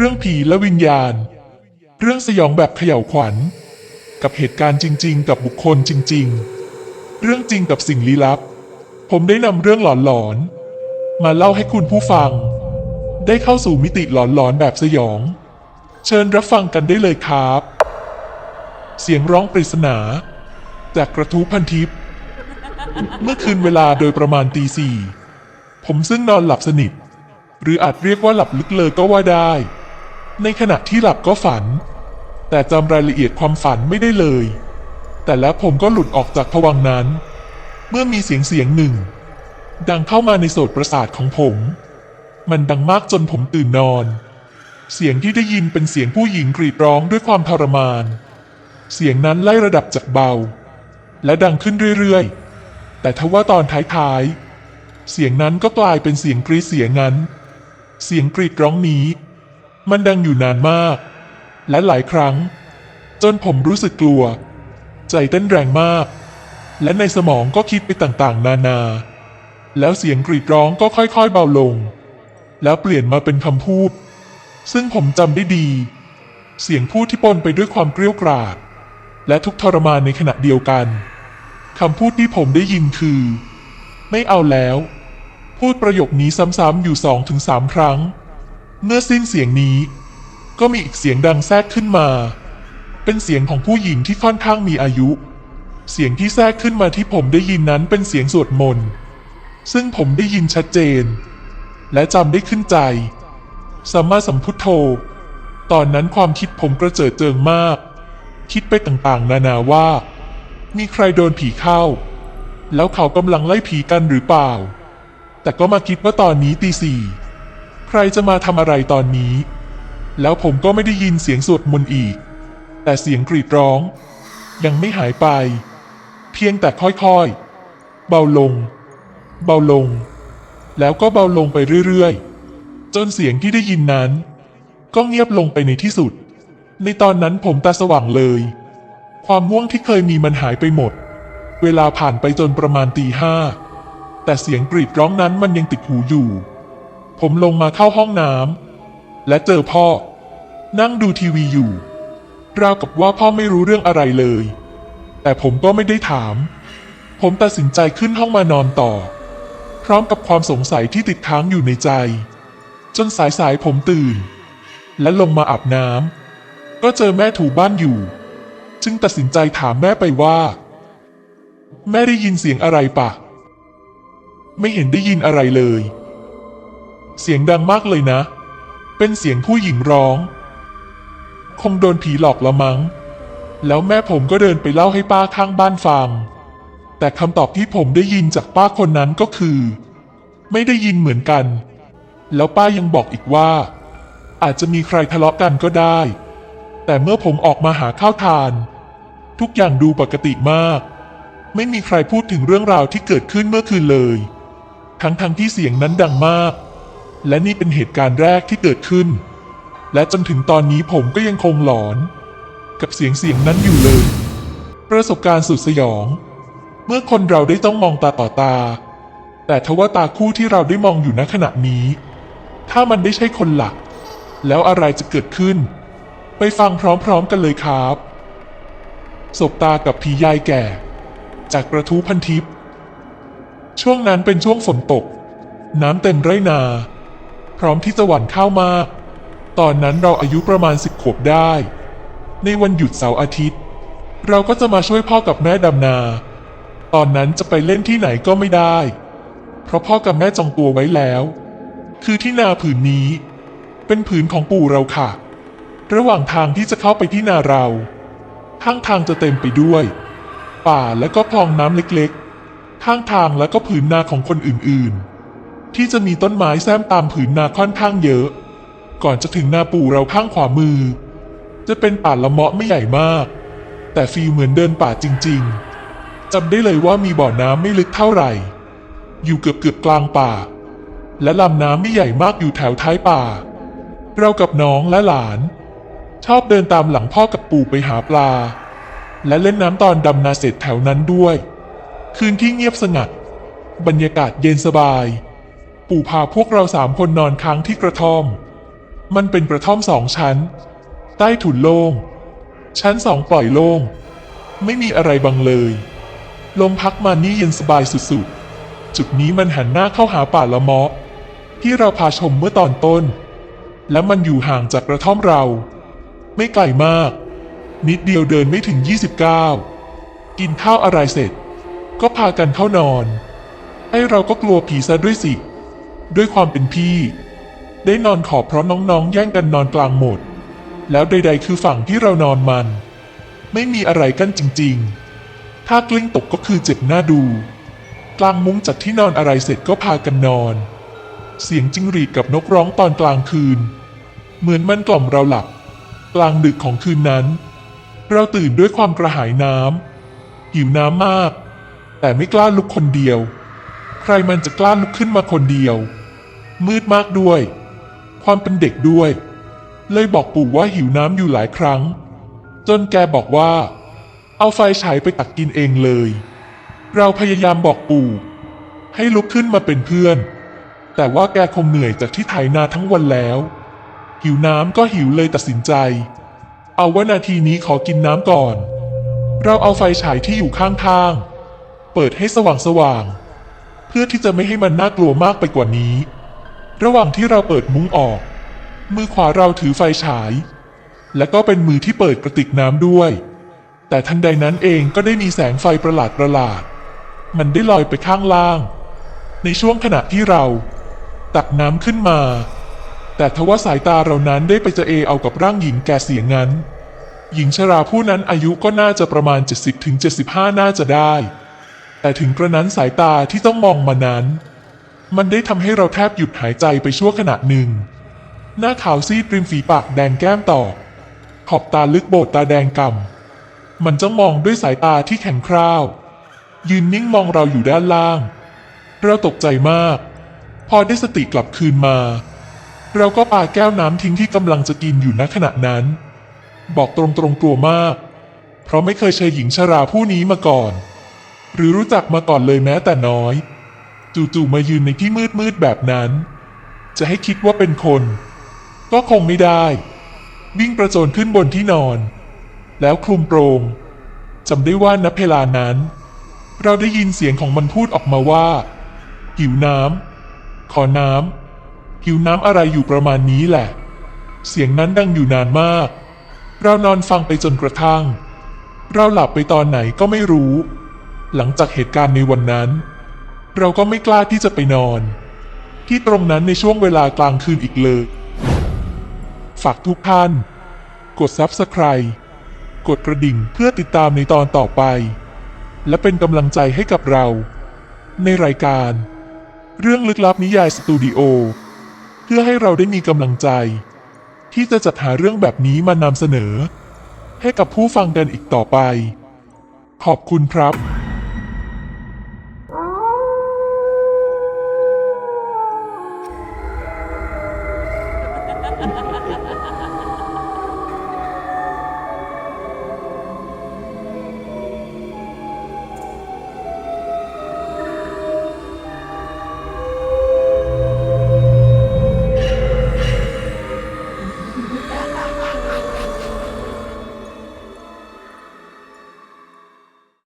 เรื่องผีและวิญญาณ เรื่องสยองแบบเขย่าวขวัญ กับเหตุการณ์จริง ๆ กับบุคคลจริง ๆ เรื่องจริงกับสิ่งลี้ลับ ผมได้นำเรื่องหลอนๆมาเล่าให้คุณผู้ฟัง ได้เข้าสู่มิติหลอนๆแบบสยอง เชิญรับฟังกันได้เลยครับ เสียงร้องปริศนา จากกระทู้พันทิพย์เมื่อคืนเวลาโดยประมาณตีสี่ผมซึ่งนอนหลับสนิทหรืออาจเรียกว่าหลับลึกเลยก็ว่าได้ ในขณะที่หลับก็ฝัน แต่จำรายละเอียดความฝันไม่ได้เลย แต่แล้วผมก็หลุดออกจากผวังนั้น เมื่อมีเสียงเสียงหนึ่ง ดังเข้ามาในโสตประสาทของผม มันดังมากจนผมตื่นนอน เสียงที่ได้ยินเป็นเสียงผู้หญิงกรีดร้องด้วยความทรมาน เสียงนั้นไล่ระดับจากเบา และดังขึ้นเรื่อยๆ แต่ทว่าตอนท้ายๆ เสียงนั้นก็กลายเป็นเสียงกรีดเสียงนั้น เสียงกรีดร้องนี้ มันดังอยู่นานมาก และหลายครั้ง จนผมรู้สึกกลัว ใจเต้นแรงมาก และในสมองก็คิดไปต่างๆ นานา แล้วเสียงกรีดร้องก็ค่อยๆ เบาลง แล้วเปลี่ยนมาเป็นคำพูด ซึ่งผมจำได้ดี เสียงพูดที่ปนไปด้วยความเกรี้ยวกราดและทุกทรมานในขณะเดียวกันคำพูดที่ผมได้ยินคือ ไม่เอาแล้ว พูดประโยคนี้ซ้ำๆอยู่สองถึงสามครั้ง เมื่อสิ้นเสียงนี้ ก็มีอีกเสียงดังแทรกขึ้นมา เป็นเสียงของผู้หญิงที่ค่อนข้างมีอายุ เสียงที่แทรกขึ้นมาที่ผมได้ยินนั้นเป็นเสียงสวดมนต์ ซึ่งผมได้ยินชัดเจน และจำได้ขึ้นใจ สัมมาสัมพุทโธ ตอนนั้นความคิดผมกระเจิดเจิงมาก คิดไปต่างๆ นานาว่า มีใครโดนผีเข้า แล้วเขากำลังไล่ผีกันหรือเปล่า แต่ก็มาคิดว่าตอนนี้ตีสี่ ใครจะมาทำอะไรตอนนี้ แล้วผมก็ไม่ได้ยินเสียงสวดมนต์อีก แต่เสียงกรีดร้อง ยังไม่หายไป เพียงแต่ค่อยๆ เบาลง เบาลง แล้วก็เบาลงไปเรื่อยๆ จนเสียงที่ได้ยินนั้น ก็เงียบลงไปในที่สุด ในตอนนั้นผมตาสว่างเลย ความม่วงที่เคยมีมันหายไปหมด เวลาผ่านไปจนประมาณตีห้าแต่เสียงกรีดร้องนั้นมันยังติดหูอยู่ ผมลงมาเข้าห้องน้ำและเจอพ่อ นั่งดูทีวีอยู่ ราวกับว่าพ่อไม่รู้เรื่องอะไรเลย แต่ผมก็ไม่ได้ถาม ผมตัดสินใจขึ้นห้องมานอนต่อ พร้อมกับความสงสัยที่ติดค้างอยู่ในใจ จนสายสายผมตื่น และลงมาอาบน้ำก็เจอแม่ถูบ้านอยู่ จึงตัดสินใจถามแม่ไปว่า แม่ได้ยินเสียงอะไรปะ ไม่เห็นได้ยินอะไรเลย เสียงดังมากเลยนะ เป็นเสียงผู้หญิงร้อง คงโดนผีหลอกละมัง้ง แล้วแม่ผมก็เดินไปเล่าให้ป้าข้างบ้านฟัง แต่คำตอบที่ผมได้ยินจากป้าคนนั้นก็คือ ไม่ได้ยินเหมือนกัน แล้วป้ายังบอกอีกว่า อาจจะมีใครทะเลาะกันก็ได้ แต่เมื่อผมออกมาหาข้าวทาน ทุกอย่างดูปกติมาก ไม่มีใครพูดถึงเรื่องราวที่เกิดขึ้นเมื่อคืนเลย ทั้งๆทที่เสียงนั้นดังมาก และนี่เป็นเหตุการณ์แรกที่เกิดขึ้น และจนถึงตอนนี้ผมก็ยังคงหลอน กับเสียงเสียงนั้นอยู่เลย ประสบการณ์สุดสยอง เมื่อคนเราได้ต้องมองตาต่อตา แต่ทว่าตาคู่ที่เราได้มองอยู่ณขณะนี้ ถ้ามันไม่ใช่คนหลัก แล้วอะไรจะเกิดขึ้น ไปฟังพร้อมๆกันเลยครับศบตากับผียายแก่ จากกระทู้พันทิพย์ช่วงนั้นเป็นช่วงฝนตก น้ำเต็มไร่นา พร้อมที่จะหว่านข้าวมา ตอนนั้นเราอายุประมาณสิบขวบได้ ในวันหยุดเสาร์อาทิตย์ เราก็จะมาช่วยพ่อกับแม่ดำนา ตอนนั้นจะไปเล่นที่ไหนก็ไม่ได้ เพราะพ่อกับแม่จองตัวไว้แล้ว คือที่นาผืนนี้ เป็นผืนของปู่เราค่ะ ระหว่างทางที่จะเข้าไปที่นาเรา ข้างทางจะเต็มไปด้วย ป่าและก็คลองน้ำเล็กๆ ข้างทางและก็ผืนนาของคนอื่นๆ ที่จะมีต้นไม้แซมตามผืนนาค่อนข้างเยอะ ก่อนจะถึงนาปู่เราข้างขวามือ จะเป็นป่าละเมาะไม่ใหญ่มาก แต่ฟีลเหมือนเดินป่าจริง ๆจำได้เลยว่ามีบ่อน้ำไม่ลึกเท่าไหร่ อยู่เกือบเกือบกลางป่า และลำน้ำไม่ใหญ่มากอยู่แถวท้ายป่า เรากับน้องและหลาน ชอบเดินตามหลังพ่อกับปู่ไปหาปลา และเล่นน้ำตอนดำนาเสร็จแถวนั้นด้วย คืนที่เงียบสงัด บรรยากาศเย็นสบาย ปู่พาพวกเราสามคนนอนค้างที่กระท่อม มันเป็นกระท่อมสองชั้น ใต้ถุนโล่ง ชั้นสองปล่อยโล่ง ไม่มีอะไรบังเลย ลมพักมานี่เย็นสบายสุดๆ จุดนี้มันหันหน้าเข้าหาป่าละเมาะ ที่เราพาชมเมื่อตอนต้น และมันอยู่ห่างจากกระท่อมเรา ไม่ไกลมาก นิดเดียวเดินไม่ถึง 29 กินข้าวอะไรเสร็จ ก็พากันเข้านอน ไอ้เราก็กลัวผีซะด้วยสิ ด้วยความเป็นพี่ ได้นอนขอบเพราะน้องๆ แย่งกันนอนกลางหมด แล้วใดๆคือฝั่งที่เรานอนมัน ไม่มีอะไรกั้นจริงๆ ถ้ากลิ้งตกก็คือเจ็บหน้าดู กลางมุ้งจากที่นอนอะไรเสร็จก็พากันนอน เสียงจิ้งหรีดกับนกร้องตอนกลางคืน เหมือนมันกล่อมเราหลับ กลางดึกของคืนนั้น เราตื่นด้วยความกระหายน้ำหิวน้ำมาก แต่ไม่กล้าลุกคนเดียว ใครมันจะกล้าลุกขึ้นมาคนเดียว มืดมากด้วย ความเป็นเด็กด้วย เลยบอกปู่ว่าหิวน้ำอยู่หลายครั้ง จนแกบอกว่า เอาไฟฉายไปตักกินเองเลย เราพยายามบอกปู่ ให้ลุกขึ้นมาเป็นเพื่อน แต่ว่าแกคงเหนื่อยจากที่ไถนาทั้งวันแล้ว หิวน้ำก็หิวเลยตัดสินใจ เอาว่านาทีนี้ขอกินน้ำก่อน เราเอาไฟฉายที่อยู่ข้างทาง เปิดให้สว่างสว่างๆเพื่อที่จะไม่ให้มันน่ากลัวมากไปกว่านี้ ระหว่างที่เราเปิดมุ้งออก มือขวาเราถือไฟฉาย และก็เป็นมือที่เปิดกระติกน้ำด้วย แต่ทันใดนั้นเองก็ได้มีแสงไฟประหลาดประหลาด มันได้ลอยไปข้างล่าง ในช่วงขณะที่เราตักน้ำขึ้นมา แต่ทว่าสายตาเรานั้นได้ไปเจอเอเอากับร่างหญิงแก่เสียงนั้น หญิงชราผู้นั้นอายุก็น่าจะประมาณ 70ถึง75 น่าจะได้ แต่ถึงกระนั้นสายตาที่ต้องมองมานั้น มันได้ทำให้เราแทบหยุดหายใจไปชั่วขณะหนึ่ง หน้าขาวซีดริมฝีปากแดงแก้มตอกขอบตาลึกโบดตาแดงก่ำมันจ้องมองด้วยสายตาที่แข็งคร้าว ยืนนิ่งมองเราอยู่ด้านล่าง เราตกใจมาก พอได้สติกลับคืนมา เราก็ปาแก้วน้ำทิ้งที่กำลังจะกินอยู่ณขณะนั้น บอกตรงๆกลัวมาก เพราะไม่เคยเจอหญิงชราผู้นี้มาก่อน หรือรู้จักมาก่อนเลยแม้แต่น้อย จู่ๆมายืนในที่มืดๆแบบนั้น จะให้คิดว่าเป็นคน ก็คงไม่ได้ วิ่งประโจนขึ้นบนที่นอน แล้วคลุมโปรงจำได้ว่าณเพลานั้น เราได้ยินเสียงของมันพูดออกมาว่า หิวน้ำขอน้ำหิวน้ำอะไรอยู่ประมาณนี้แหละ เสียงนั้นดังอยู่นานมาก เรานอนฟังไปจนกระทั่ง เราหลับไปตอนไหนก็ไม่รู้ หลังจากเหตุการณ์ในวันนั้น เราก็ไม่กล้าที่จะไปนอน ที่ตรงนั้นในช่วงเวลากลางคืนอีกเลย ฝากทุกท่าน กด Subscribe กดกระดิ่งเพื่อติดตามในตอนต่อไป และเป็นกำลังใจให้กับเรา ในรายการ เรื่องลึกลับนิยายสตูดิโอเพื่อให้เราได้มีกำลังใจ ที่จะจัดหาเรื่องแบบนี้มานำเสนอ ให้กับผู้ฟังกันอีกต่อไป ขอบคุณครับ